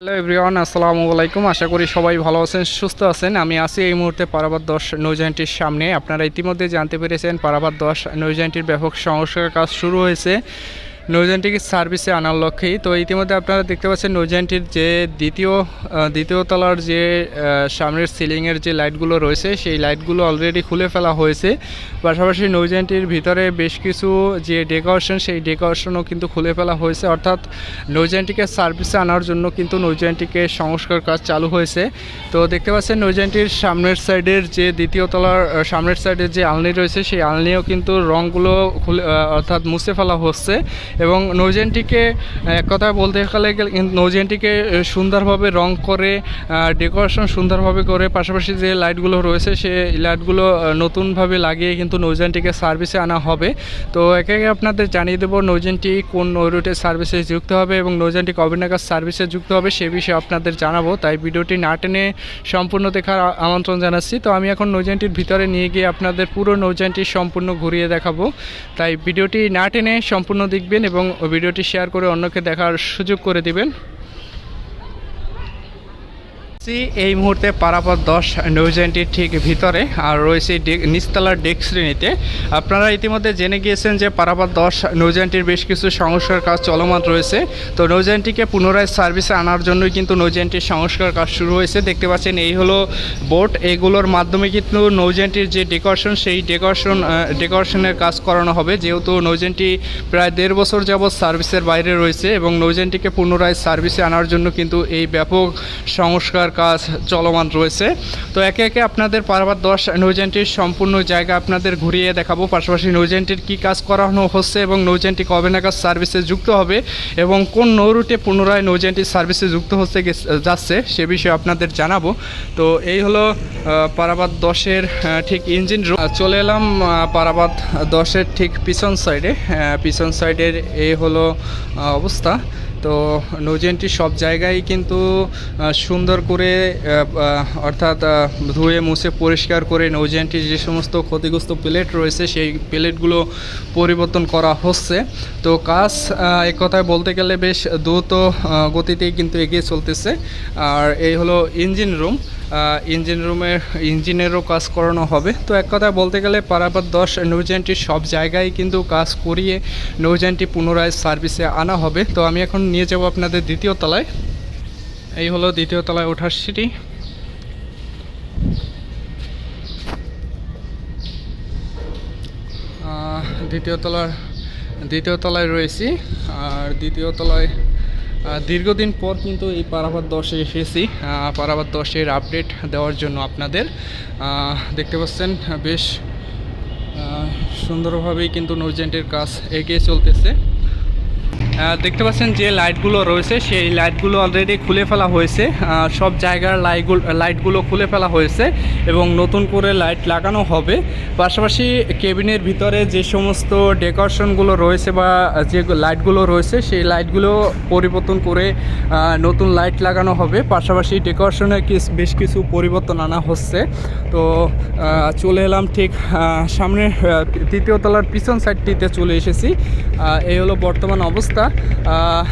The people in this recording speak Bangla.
হ্যালো এভরিওয়ান আসসালামু আলাইকুম। আশা করি সবাই ভালো আছেন, সুস্থ আছেন। আমি আছি এই মুহূর্তে পারাবার দশ নৌজানটির সামনে। আপনারা ইতিমধ্যে জানতে পেরেছেন, পারাবার দশ নৌজানটির ব্যাপক সংস্কার কাজ শুরু হয়েছে। নৌজানটিকে সার্ভিসে আনার লক্ষ্যেই। তো ইতিমধ্যে আপনারা দেখতে পাচ্ছেন নৌজানটির যে দ্বিতীয় দ্বিতীয় তলার যে সামনের সিলিংয়ের যে লাইটগুলো রয়েছে, সেই লাইটগুলো অলরেডি খুলে ফেলা হয়েছে। পাশাপাশি নৌজানটির ভিতরে বেশ কিছু যে ডেকোরেশন সেই ডেকোরেশনও কিন্তু খুলে ফেলা হয়েছে। অর্থাৎ নৌজানটিকে সার্ভিসে আনার জন্য কিন্তু নৌজানটিকে সংস্কার কাজ চালু হয়েছে। তো দেখতে পাচ্ছেন নৌজানটির সামনের সাইডের যে দ্বিতীয় তলার সামনের সাইডের যে আলনি রয়েছে, সেই আলনিও কিন্তু রঙগুলো খুলে অর্থাৎ মুছে ফেলা হচ্ছে। এবং নৌজানটিকে এক কথা বলতে গেলে নৌজানটিকে সুন্দরভাবে রং করে ডেকোরেশন সুন্দরভাবে করে, পাশাপাশি যে লাইটগুলো রয়েছে সেই লাইটগুলো নতুনভাবে লাগিয়ে কিন্তু নৌজানটিকে সার্ভিসে আনা হবে। তো একে একে আপনাদের জানিয়ে দেবো নৌজেনটি কোন নৌরুটে সার্ভিসে যুক্ত হবে এবং নৌজানটি কবে নাগাদ সার্ভিসে যুক্ত হবে সে বিষয়ে আপনাদের জানাব। তাই ভিডিওটি না টেনে সম্পূর্ণ দেখার আমন্ত্রণ জানাচ্ছি। তো আমি এখন নৌজানটির ভিতরে নিয়ে গিয়ে আপনাদের পুরো নৌজানটি সম্পূর্ণ ঘুরিয়ে দেখাবো। তাই ভিডিওটি না টেনে সম্পূর্ণ দেখবেন এবং ভিডিওটি শেয়ার করে অন্যকে দেখার সুযোগ করে দিবেন। এই মুহূর্তে পারাপথ দশ নৌজানটির ঠিক ভিতরে আর রয়েছে নিচতলার ডেক শ্রেণীতে। আপনারা ইতিমধ্যে জেনে গিয়েছেন যে পারাপথ দশ নৌজানটির বেশ কিছু সংস্কার কাজ চলমান রয়েছে। তো নৌজানটিকে পুনরায় সার্ভিসে আনার জন্যই কিন্তু নৌজানটির সংস্কার কাজ শুরু হয়েছে। দেখতে পাচ্ছেন, এই হলো বোট এইগুলোর মাধ্যমে কিন্তু নৌজানটির যে ডেকোরেশন সেই ডেকোরেশন ডেকোরেশনের কাজ করানো হবে। যেহেতু নৌজানটি প্রায় দেড় বছর যাবৎ সার্ভিসের বাইরে রয়েছে এবং নৌজানটিকে পুনরায় সার্ভিসে আনার জন্য কিন্তু এই ব্যাপক সংস্কার কাজ চলমান রয়েছে। তো একে একে আপনাদের পারাবার দশ নৌজানটির সম্পূর্ণ জায়গা আপনাদের ঘুরিয়ে দেখাবো। পাশাপাশি নৌজানটির কী কাজ করানো হচ্ছে এবং নৌজানটি কবে নাগাদ সার্ভিসে যুক্ত হবে এবং কোন নৌরুটে পুনরায় নৌজানটি সার্ভিসে যুক্ত হচ্ছে যাচ্ছে সে বিষয়ে আপনাদের জানাব। তো এই হলো পারাবাদ দশের ঠিক ইঞ্জিন চলে এলাম পারাবাদ দশের ঠিক পিছন সাইডে পিছন সাইডের এই হলো অবস্থা। তো নৌজেনটি সব জায়গায় কিন্তু সুন্দর করে অর্থাৎ ধুয়ে মুছে পরিষ্কার করে নৌজেনটির যে সমস্ত ক্ষতিগ্রস্ত প্লেট রয়েছে, সেই প্লেটগুলো পরিবর্তন করা হচ্ছে। তো কাজ এক কথায় বলতে গেলে বেশ দ্রুত গতিতেই কিন্তু এগিয়ে চলতেছে। আর এই হলো ইঞ্জিন রুম ইঞ্জিন রুমের ইঞ্জিনেরও কাজ করানো হবে। তো এক কথায় বলতে গেলে পারাপাত দশ নৌজানটির সব জায়গায় কিন্তু কাজ করিয়ে নৌজানটি পুনরায় সার্ভিসে আনা হবে। তো আমি এখন নিয়ে যাব আপনাদের দ্বিতীয় তলায়। এই হলো দ্বিতীয় তলায় ওঠার সিটি দ্বিতীয় তলার, দ্বিতীয় তলায় রয়েছি। আর দ্বিতীয় তলায় দীর্ঘদিন পর কিন্তু এই পারাবার দশে এসেছি। পারাবার দশের আপডেট দেওয়ার জন্য আপনাদের। দেখতে পাচ্ছেন, বেশ সুন্দরভাবেই কিন্তু নর্জেন্টের কাজ এগিয়ে চলতেছে। দেখতে পাচ্ছেন যে লাইটগুলো রয়েছে সেই লাইটগুলো অলরেডি খুলে ফেলা হয়েছে। সব জায়গার লাইটগুলো লাইটগুলো খুলে ফেলা হয়েছে এবং নতুন করে লাইট লাগানো হবে। পাশাপাশি কেবিনের ভিতরে যে সমস্ত ডেকোরেশনগুলো রয়েছে বা যে লাইটগুলো রয়েছে সেই লাইটগুলো পরিবর্তন করে নতুন লাইট লাগানো হবে। পাশাপাশি ডেকোরেশনে বেশ কিছু পরিবর্তন আনা হচ্ছে। তো চলে এলাম ঠিক আহ, সামনে আহ, তৃতীয় তলার পিছন সাইডটিতে চলে এসেছি। এই হলো বর্তমান অবস্থা। uh,